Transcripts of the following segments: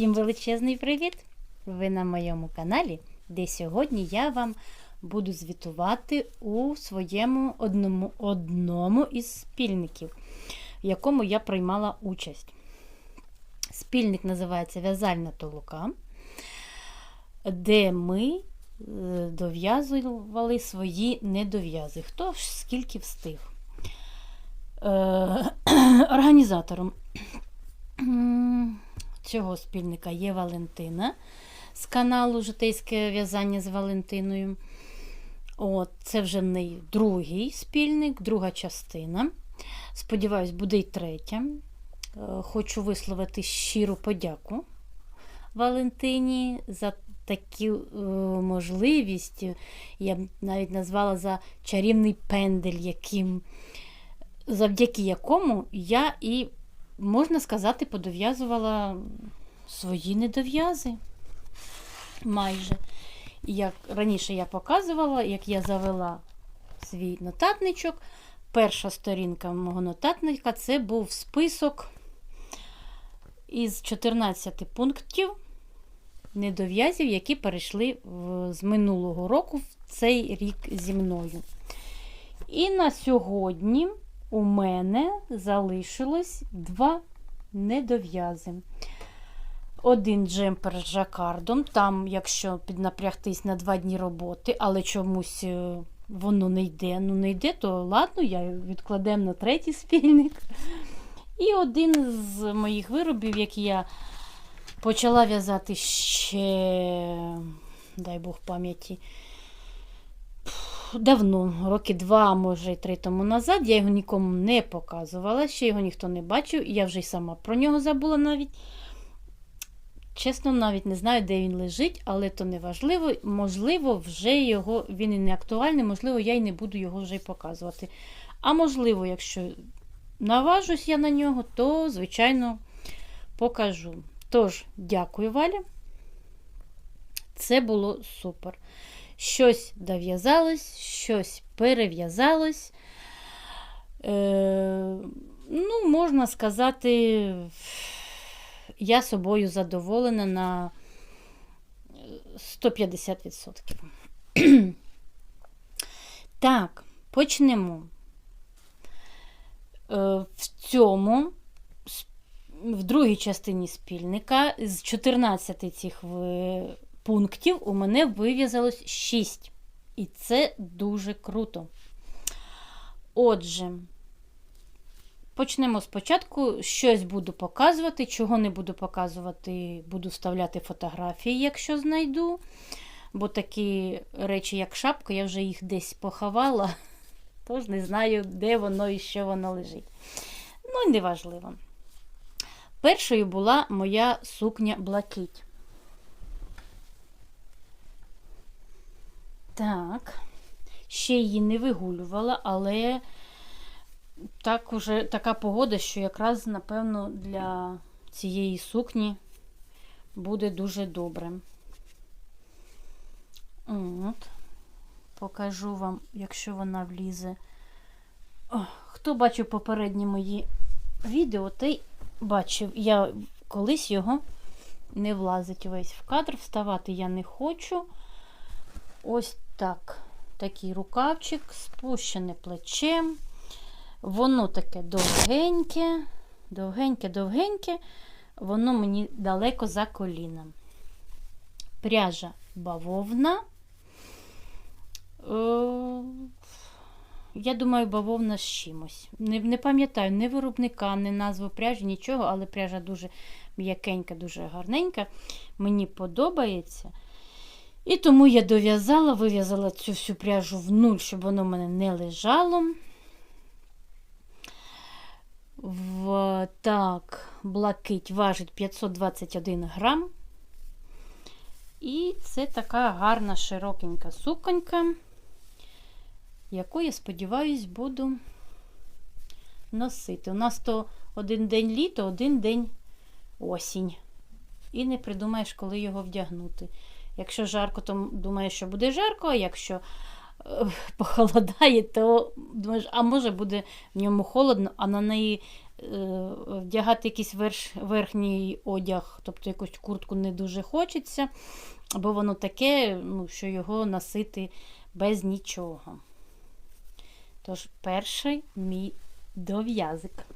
Всім величезний привіт! Ви на моєму каналі, де сьогодні я вам буду звітувати у своєму одному, одному із спільників, в якому я приймала участь. Спільник називається В'язальна толока, де ми е, дов'язували свої недов'язи. Хто ж скільки встиг. Е, Організатором цього спільника є Валентина з каналу Житейське в'язання з Валентиною. От, це вже в другий спільник, друга частина. Сподіваюсь, буде й третя. Е, Хочу висловити щиру подяку Валентині за таку е, можливість. Я б навіть назвала за чарівний пендель, яким, завдяки якому я і, можна сказати, подов'язувала свої недов'язи. Майже. Як раніше я показувала, як я завела свій нотатничок. Перша сторінка мого нотатника це був список із 14 пунктів недов'язів, які перейшли в, з минулого року в цей рік зі мною. І на сьогодні у мене залишилось два недов'язи. Один джемпер з жакардом, там, якщо піднапрягтись на два дні роботи, але чомусь е, воно не йде. Ну, не йде, то ладно, я відкладемо на третій спільник. І один з моїх виробів, який я почала в'язати ще, дай Бог пам'яті, давно, роки два, може, три тому назад. Я його нікому не показувала, ще його ніхто не бачив, і я вже й сама про нього забула навіть. Чесно, навіть не знаю, де він лежить, але то не важливо. Можливо, вже його він і не актуальний, можливо, я й не буду його вже й показувати. А можливо, якщо наважусь я на нього, то, звичайно, покажу. Тож, дякую, Валя. Це було супер. Щось дов'язалось, щось перев'язалось. Е, ну, можна сказати, я собою задоволена на 150%. так, почнемо. Е, в цьому, в другій частині спільника, з 14 цих ви- пунктів у мене вив'язалось 6. І це дуже круто. Отже, Почнемо спочатку. Щось буду показувати, чого не буду показувати, буду вставляти фотографії, якщо знайду. Бо такі речі, як шапка, я вже їх десь поховала, тож не знаю, де воно і що воно лежить. Ну, неважливо. Першою була моя сукня блакить. Так, ще її не вигулювала, але так уже така погода, що якраз, напевно, для цієї сукні буде дуже добре. От. Покажу вам, якщо вона влізе. Хто бачив попередні мої відео, той бачив, я колись його не влазить весь в кадр. Вставати я не хочу. Ось так. Такий рукавчик, спущене плечем. Воно таке довгеньке, довгеньке-довгеньке, воно мені далеко за коліном. Пряжа бавовна. Е, я думаю, бавовна з чимось. Не, не пам'ятаю ні виробника, ні назву пряжі, нічого, але пряжа дуже м'якенька, дуже гарненька. Мені подобається. І тому я дов'язала, вив'язала цю всю пряжу в нуль, щоб воно в мене не лежало. В, так, блакить важить 521 грам. І це така гарна широкенька суконька, яку, я сподіваюсь, буду носити. У нас то один день літо, один день осінь. І не придумаєш, коли його вдягнути. Якщо жарко, то думаєш, що буде жарко, а якщо похолодає, то думаєш, а може буде в ньому холодно, а на неї вдягати якийсь верш, верхній одяг, тобто якусь куртку не дуже хочеться, бо воно таке, ну, що його носити без нічого. Тож, перший мій дов'язик.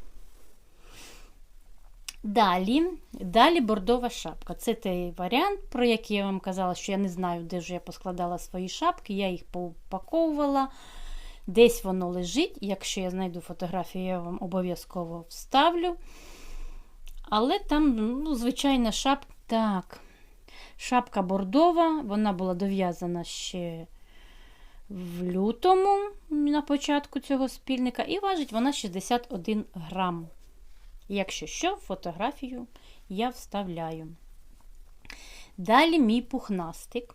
Далі, далі бордова шапка. Це той варіант, про який я вам казала, що я не знаю, де ж я поскладала свої шапки. Я їх поупаковувала. Десь воно лежить. Якщо я знайду фотографію, я вам обов'язково вставлю. Але там, ну, звичайна шапка. Так, шапка бордова, вона була дов'язана ще в лютому на початку цього спільника, і важить вона 61 грам. Якщо що, фотографію я вставляю. Далі мій пухнастик.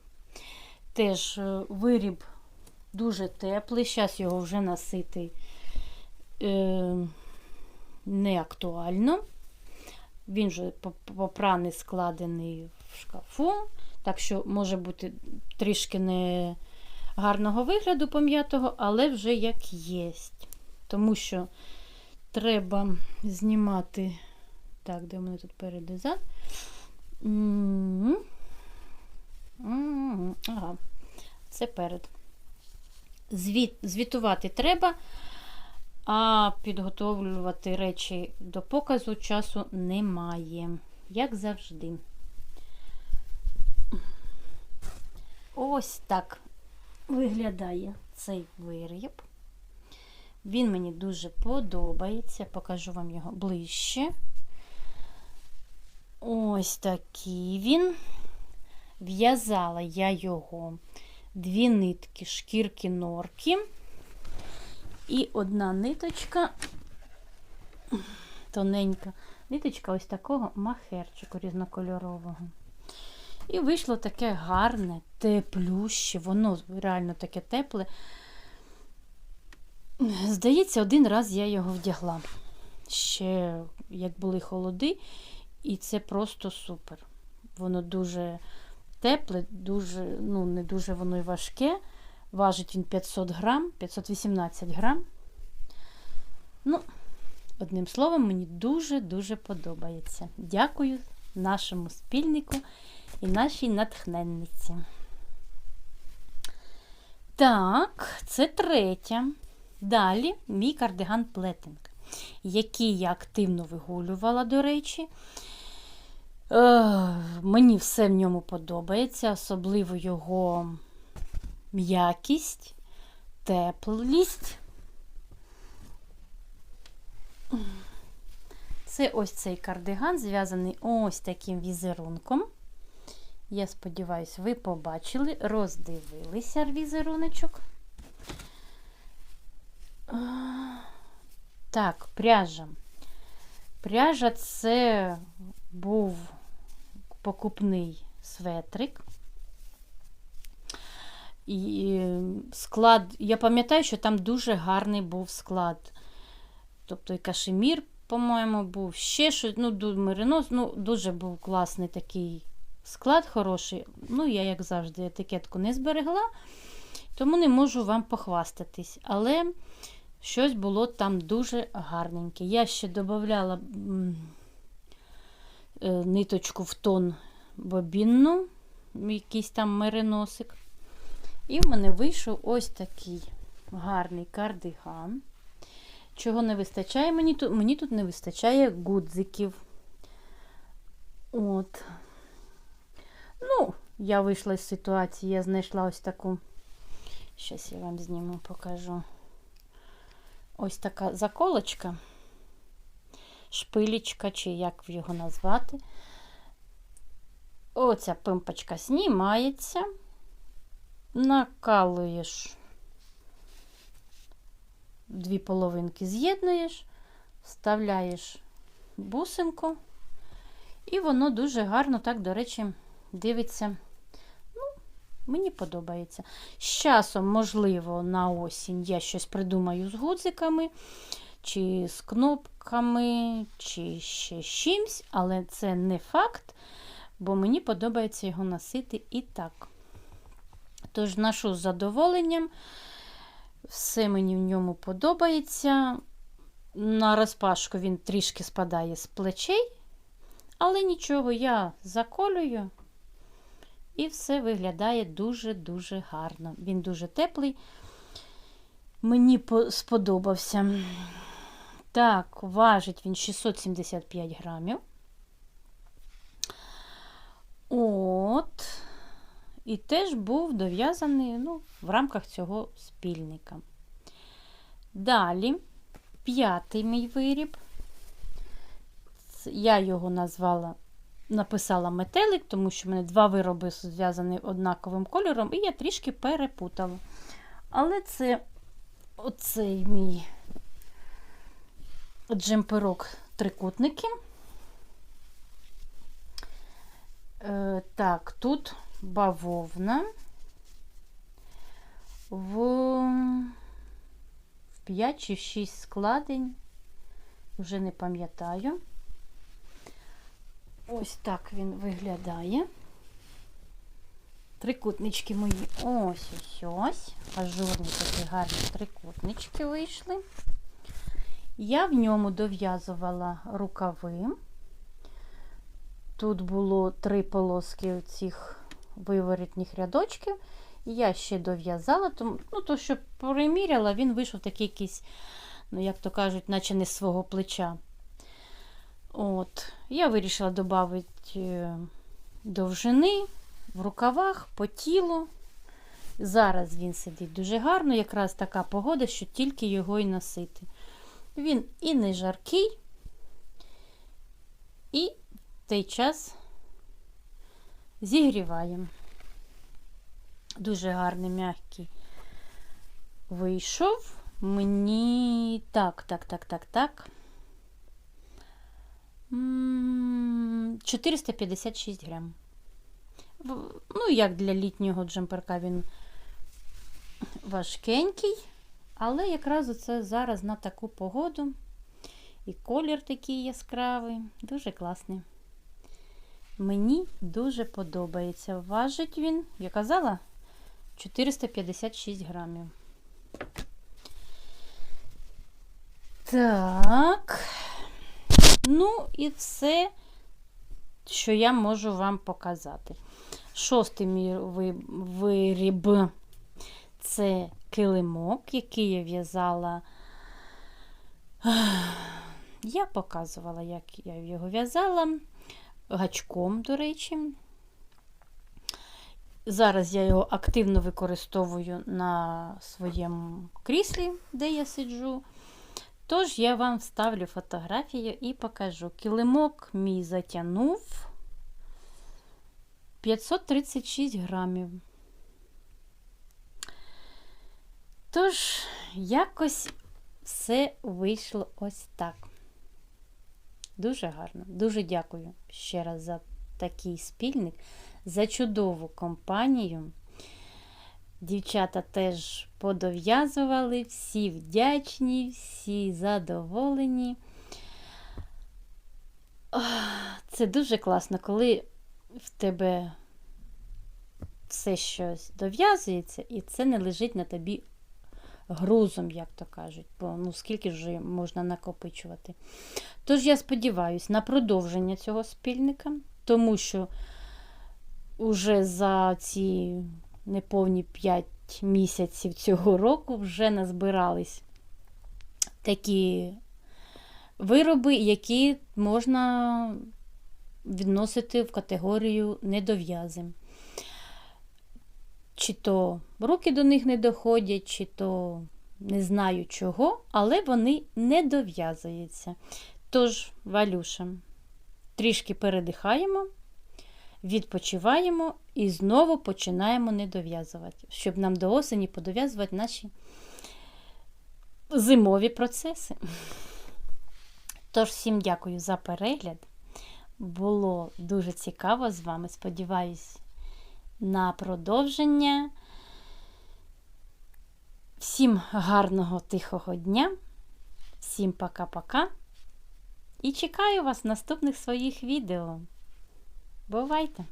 Теж е, виріб дуже теплий, зараз його вже носити е, не актуально. Він вже попраний, складений в шкафу, так що може бути трішки не гарного вигляду пом'ятого, але вже як є. Тому що треба знімати. Так, де в мене тут перед і? Ага, це перед. Звіт, Звітувати треба, а підготовлювати речі до показу часу немає, як завжди. Ось так виглядає цей виріб. Він мені дуже подобається. Покажу вам його ближче. Ось такий він. В'язала я його дві нитки шкірки норки. І одна ниточка, тоненька, ниточка ось такого махерчику різнокольорового. І вийшло таке гарне, теплюще, воно реально таке тепле. Здається, один раз я його вдягла. Ще як були холоди, і це просто супер. Воно дуже тепле, дуже, ну, не дуже воно й важке. Важить він 500 грам, 518 грам. Ну, одним словом, мені дуже-дуже подобається. Дякую нашому спільнику і нашій натхненниці. Так, це третя. Далі мій кардиган плетинг, який я активно вигулювала, до речі. Е, Мені все в ньому подобається, особливо його м'якість, теплість. Це ось цей кардиган, зв'язаний ось таким візерунком. Я сподіваюся, ви побачили, роздивилися візеруночок. Так, пряжа. Пряжа це був покупний светрик. І склад, я пам'ятаю, що там дуже гарний був склад. Тобто і кашемір, по-моєму, був ще щось, ну, меринос, ну, дуже був класний такий склад хороший. Ну, я, як завжди, етикетку не зберегла, тому не можу вам похвастатись. Але щось було там дуже гарненьке. Я ще додавала е, ниточку в тон бобінну, якийсь там мериносик. І в мене вийшов ось такий гарний кардиган. Чого не вистачає мені тут? Мені тут не вистачає гудзиків. От. Ну, я вийшла з ситуації, я знайшла ось таку. Щас я вам зніму, покажу. Ось така заколочка, шпилечка, чи як його назвати. Оця пимпочка знімається, накалуєш дві половинки, з'єднуєш, вставляєш бусинку, і воно дуже гарно, так, до речі, дивиться. Мені подобається. З часом, можливо, на осінь я щось придумаю з гудзиками, чи з кнопками, чи ще з чимсь, але це не факт, бо мені подобається його носити і так. Тож, ношу з задоволенням, все мені в ньому подобається. на розпашку він трішки спадає з плечей, але нічого, я заколюю. І все виглядає дуже-дуже гарно. Він дуже теплий. Мені сподобався. Так, важить він 675 грамів. От. І теж був дов'язаний ну, в рамках цього спільника. Далі, п'ятий мій виріб. Я його назвала, написала метелик, тому що в мене два вироби зв'язані однаковим кольором, і я трішки перепутала. Але це оцей мій джемперок трикутники. Е, так, тут бавовна в, в 5 чи 6 складень, вже не пам'ятаю. Ось так він виглядає. Трикутнички мої ось ось ось. Ажурні такі гарні трикутнички вийшли. Я в ньому дов'язувала рукави. Тут було три полоски цих виворітних рядочків. Я ще дов'язала, тому, ну, то, що приміряла, він вийшов такий якийсь, ну, як то кажуть, наче не з свого плеча. От. Я вирішила додати довжини в рукавах, по тілу. Зараз він сидить дуже гарно, якраз така погода, що тільки його і носити. Він і не жаркий, і в той час зігріваємо. Дуже гарний, м'який вийшов. Мені так, так, так, так, так. М, 456 грам. Ну, як для літнього джемперка він важкенький, але якраз оце зараз на таку погоду. І колір такий яскравий, дуже класний. Мені дуже подобається. Важить він, я казала, 456 грамів. Так. Ну і все, що я можу вам показати. Шостий мій виріб це килимок, який я в'язала. Я показувала, як я його в'язала гачком, до речі. Зараз я його активно використовую на своєму кріслі, де я сиджу. Тож я вам вставлю фотографію і покажу. Килимок мій затягнув 536 грамів. Тож, якось все вийшло ось так. Дуже гарно. Дуже дякую ще раз за такий спільник, за чудову компанію. Дівчата теж подов'язували, всі вдячні, всі задоволені. Це дуже класно, коли в тебе все щось дов'язується, і це не лежить на тобі грузом, як то кажуть, бо ну скільки ж можна накопичувати. Тож я сподіваюся на продовження цього спільника, тому що уже за ці неповні 5 місяців цього року вже назбирались такі вироби, які можна відносити в категорію недов'язи. Чи то руки до них не доходять, чи то не знаю чого, але вони не дов'язуються. Тож, Валюша, трішки передихаємо, відпочиваємо і знову починаємо не дов'язувати, щоб нам до осені подов'язувати наші зимові процеси. Тож, всім дякую за перегляд. Було дуже цікаво з вами. Сподіваюсь, на продовження. Всім гарного тихого дня, всім пока-пока. І чекаю вас в наступних своїх відео. Boa noite.